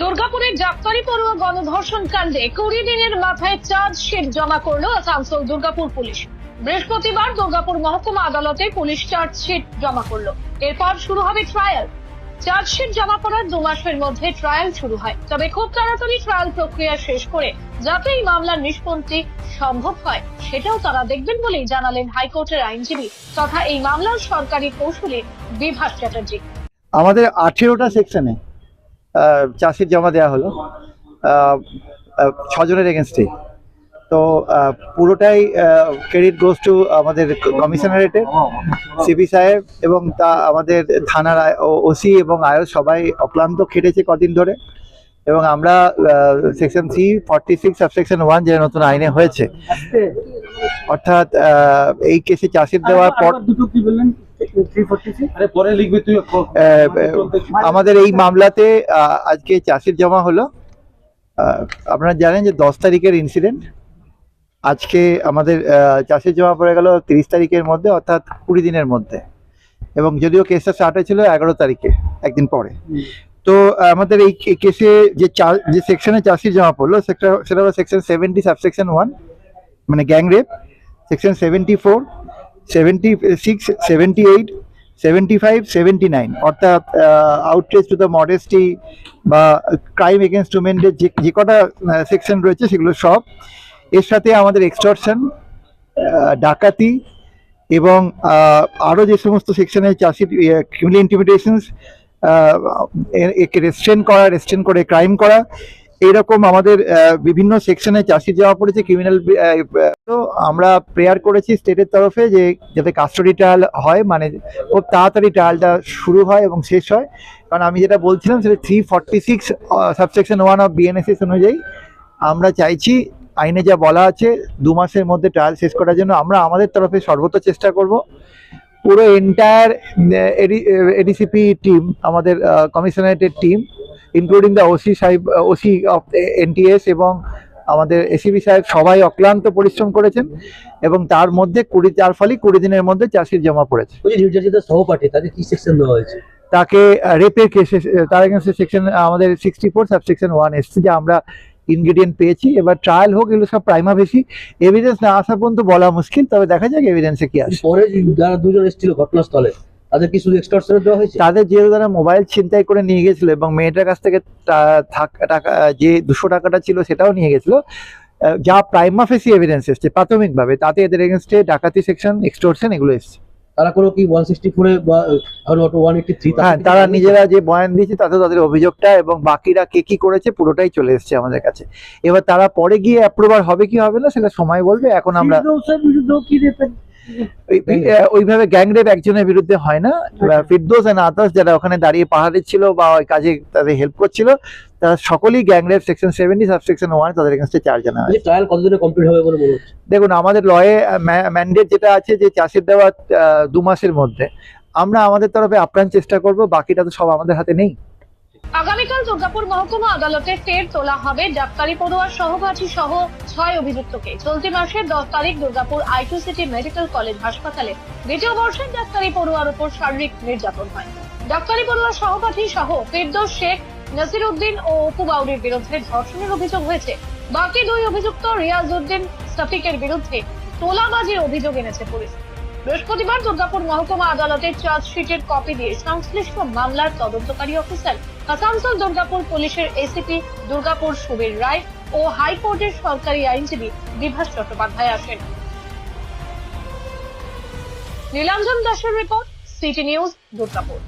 দুর্গাপুরের জাফতারি পড়ুয়া গণধর্ষণ কাণ্ডে কুড়ি দিনের মাথায় চার্জশিট জমা করল আসানসোল দুর্গাপুর পুলিশ। বৃহস্পতিবার দুর্গাপুর মহকুমা আদালতে পুলিশ চার্জশিট জমা করল। এরপর শুরু হবে ট্রায়াল চার্জশিট জমা করার দু মাসের মধ্যে ট্রায়াল শুরু হয়। তবে খুব তাড়াতাড়ি ট্রায়াল প্রক্রিয়া শেষ করে যাতে এই মামলার নিষ্পত্তি সম্ভব হয়, সেটাও তারা দেখবেন বলেই জানালেন হাইকোর্টের আইনজীবী তথা এই মামলার সরকারি কৌশলী বিভাস চ্যাটার্জি। আমাদের আঠেরোটা সেকশনে চাষির জমা দেওয়া হলো। ছজনের এগেনস্টে তো পুরোটাই ক্রেডিট গোস টু আমাদের কমিশনারেটের সিপি সাহেব এবং তা আমাদের থানার ওসি এবং আয়স সবাই অক্লান্ত খেটেছে কদিন ধরে। এবং আমরা section C forty six subsection one যে নতুন আইনে হয়েছে অর্থাৎ এই কেসে চাষির দেওয়ার পর আমাদের এই মামলাতে আজকে চাষির জমা হলো। আপনারা জানেন যে দশ তারিখের ইনসিডেন্ট আজকে আমাদের চাষির জমা পড়ে গেল তিরিশ তারিখের মধ্যে অর্থাৎ কুড়ি দিনের মধ্যে। এবং যদিও কেসটা স্টার্ট হয়েছিল এগারো তারিখে একদিন পরে। তো আমাদের এই কেসে যে যে সেকশনে চাষির জমা পড়ল সেটা সেটা হলো সেকশন সেভেন্টি সাবসেকশন ওয়ান মানে gang rape section seventy four seventy six seventy eight seventy five seventy nine অর্থাৎ আউটরেজ টু দ্য মডেস্টি বা ক্রাইম এগেনস্ট উমেনদের যে যে কটা সেকশন রয়েছে সেগুলো সব। এর সাথে আমাদের এক্সটর্শন ডাকাতি এবং আরও যে সমস্ত সেকশনে চাষির ক্রিমিনাল ইন্টিমিডেশনস একে রেস্ট্রেন করা রেস্ট্রেন করে ক্রাইম করা। এইরকম আমাদের বিভিন্ন সেকশনে চাষির যাওয়া পড়েছে ক্রিমিনাল তো আমরা প্রেয়ার করেছি স্টেটের তরফে যে যাতে কাস্টডি ট্রায়াল হয় মানে খুব তাড়াতাড়ি ট্রায়ালটা শুরু হয় এবং শেষ হয়। কারণ আমি যেটা বলছিলাম সেটা three forty six subsection one of BNSS অনুযায়ী আমরা চাইছি, আইনে যা বলা আছে, দু মাসের মধ্যে ট্রায়াল শেষ করার জন্য আমরা আমাদের তরফে সর্বোচ্চ চেষ্টা করব। পুরো এন্টায়ার এডিসিপি টিম আমাদের কমিশনারেটের টিম ইনক্লুডিং দ্য ওসি সাহেব ওসি অফ এনটিএস এবং আমাদের এসিবি সাহেব সবাই অক্লান্ত পরিশ্রম করেছেন এবং তার মধ্যে কুড়ি তার ফলে কুড়ি দিনের মধ্যে চাষির জমা পড়েছে। সহপাঠী তাকে কি সেকশন দেওয়া হয়েছে? তাকে রেপের কেসে তার এগেন্সে সেকশন আমাদের sixty four sub section one এসছে যে আমরা ইনগ্রিডিয়েন্ট পেয়েছি। এবার ট্রায়াল হোক এগুলো সব প্রাইমা বেশি এভিডেন্স না আসা পর্যন্ত বলা মুশকিল তবে দেখা যাক এভিডেন্সে কি আসে। পরে যারা দুজন এসেছিল ঘটনাস্থলে তাদের কি শুধু এক্সটর্শনে দেওয়া হয়েছে? তাদের যেহেতু তারা মোবাইল ছিনতাই করে নিয়ে গেছিল এবং মেয়েটার কাছ থেকে টাকা যে দুশো টাকাটা ছিল সেটাও নিয়ে গেছিল যা প্রাইমা ফেসি এভিডেন্স এসছে প্রাথমিকভাবে তাতে এদের এগেনস্টে ডাকাতি সেকশন এক্সটোরশন এগুলো এসছে। তারা কোনো কি ওয়ান সিক্সটি ফোরে বা ওয়ান থ্রি হ্যাঁ তারা নিজেরা যে বয়ান দিয়েছে তাতে তাদের অভিযোগটা এবং বাকিরা কে কি করেছে পুরোটাই চলে এসছে আমাদের কাছে। এবার তারা পরে গিয়ে অ্যাপ্রুভার হবে কি হবে না সেটা সময় বলবে এখন আমরা ওইভাবে গ্যাং রেপ একজনের বিরুদ্ধে হয় না। ফিরদোস এন্ড আদার্স যারা ওখানে দাঁড়িয়ে পাহাড়ে ছিল বা ওই কাজে তাদের হেল্প করছিল তারা সকলেই gang rape section seventy subsection one তাদের এগেন্স্টে চার্জ জানা হয় ট্রায়াল কতদিনে কমপ্লিট হবে বলে মনে দেখুন আমাদের লয়ে ম্যান্ডেট যেটা আছে যে চাষের দেওয়া দু মাসের মধ্যে আমরা আমাদের তরফে আপ্রাণ চেষ্টা করব বাকিটা তো সব আমাদের হাতে নেই। আগামীকাল দুর্গাপুর মহকুমা আদালতে ফের তোলা হবে ডাক্তারি পড়ুয়ার সহপাঠী সহ ছয় অভিযুক্তকে। চলতি মাসের দশ তারিখ Durgapur IQ city medical college হাসপাতালে দ্বিতীয় বর্ষের ডাক্তারি পড়ুয়ার উপর শারীরিক নির্যাতন হয়। ডাক্তারি পড়ুয়ার সহপাঠী সহ ফিরদৌস শেখ নাসির উদ্দিন ও অপু বাউরির বিরুদ্ধে ধর্ষণের অভিযোগ হয়েছে। বাকি দুই অভিযুক্ত রিয়াজ উদ্দিন শফিকের বিরুদ্ধে তোলাবাজির অভিযোগ এনেছে পুলিশ। বৃহস্পতিবার দুর্গাপুর মহকুমা আদালতে চার্জশিটের কপি দিয়ে সংশ্লিষ্ট মামলার তদন্তকারী অফিসার আসানসোল দুর্গাপুর পুলিশের এসিপি দুর্গাপুর সুবীর রায় ও হাইকোর্টের সরকারি আইনজীবী বিভাস চট্টোপাধ্যায় আসেন। নীলাঞ্জন দাসের রিপোর্ট, সিটি নিউজ, দুর্গাপুর।